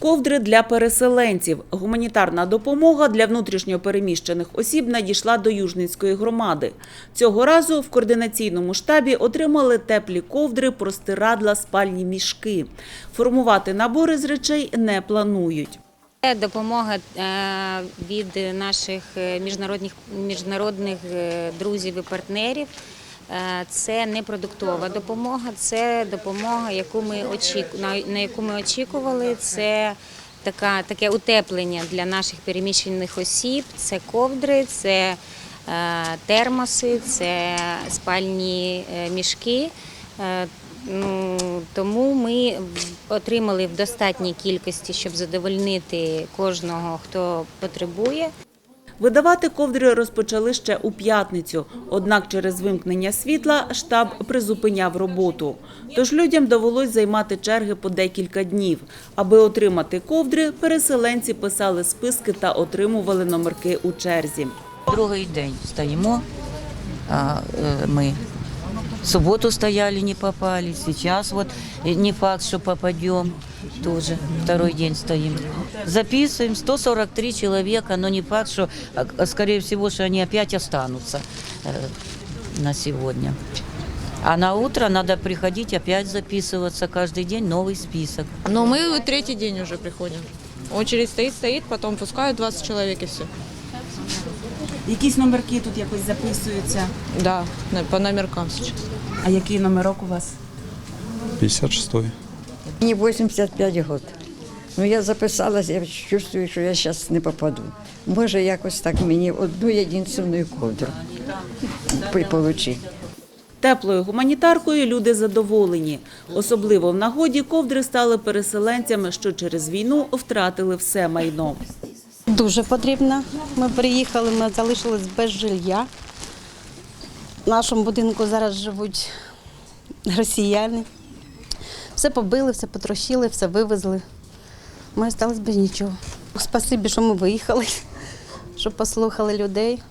Ковдри для переселенців. Гуманітарна допомога для внутрішньо переміщених осіб надійшла до Южницької громади. Цього разу в координаційному штабі отримали теплі ковдри, простирадла, спальні мішки. Формувати набори з речей не планують. Це допомога е, від наших е, міжнародних, міжнародних е, друзів і партнерів. Е, Це не продуктова допомога, це допомога, яку ми на- яку ми очікували. Це така, таке утеплення для наших переміщених осіб. Це ковдри, це е, термоси, це спальні е, мішки. Ну, тому ми отримали в достатній кількості, щоб задовольнити кожного, хто потребує. Видавати ковдри розпочали ще у п'ятницю. Однак через вимкнення світла штаб призупиняв роботу. Тож людям довелось займати черги по декілька днів. Аби отримати ковдри, переселенці писали списки та отримували номерки у черзі. Другий день стоїмо. Е, ми в суботу стояли, не попали. Сейчас вот э, не факт, что попадем. Тоже второй день стоим. Записываем 143 человека, но не факт, что, а, а, скорее всего, что они опять останутся э, на сегодня. А на утро надо приходить опять записываться. Каждый день новый список. Но мы третий день уже приходим. Очередь стоит, стоит, потом пускают 20 человек и все. Якісь номерки тут якось записуються. Да, на- по номеркам сейчас. А який номерок у вас? 56-й. Мені 85 років. Ну я записалась, я чувствую, що я зараз не попаду. Може, якось так мені одну єдинственну ковдру отримати. Теплою гуманітаркою люди задоволені. Особливо в нагоді ковдри стали переселенцями, що через війну втратили все майно. Дуже потрібно. Ми приїхали, ми залишились без жилья. В нашому будинку зараз живуть росіяни. Все побили, все потрощили, все вивезли. Ми залишились без нічого. Спасибі, що ми виїхали, що послухали людей.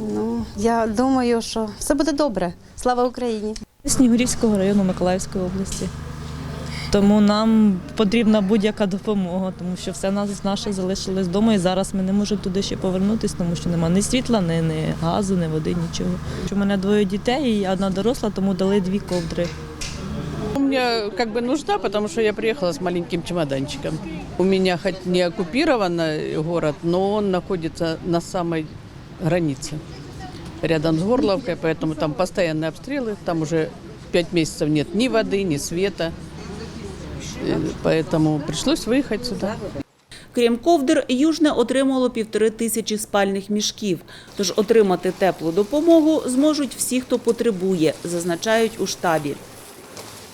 Ну, я думаю, що все буде добре. Слава Україні! Снігурівського району Миколаївської області. Тому нам потрібна будь-яка допомога, тому що все нас наше залишилось вдома, і зараз ми не можемо туди ще повернутися, тому що немає ні світла, ні, ні газу, ні води, нічого. У мене двоє дітей і одна доросла, тому дали дві ковдри. У меня как бы нужда, потому что я приехала с маленьким чемоданчиком. У меня хоть не оккупированный город, но он находится на самой границе, рядом с Горловкой, поэтому там постоянные обстрелы, там уже пять месяцев нет ни воды, ни света, Э, поэтому пришлось выехать сюда. Крім ковдр, Южне отримало півтори тисячі спальних мішків. Тож отримати теплу допомогу зможуть всі, хто потребує, зазначають у штабі.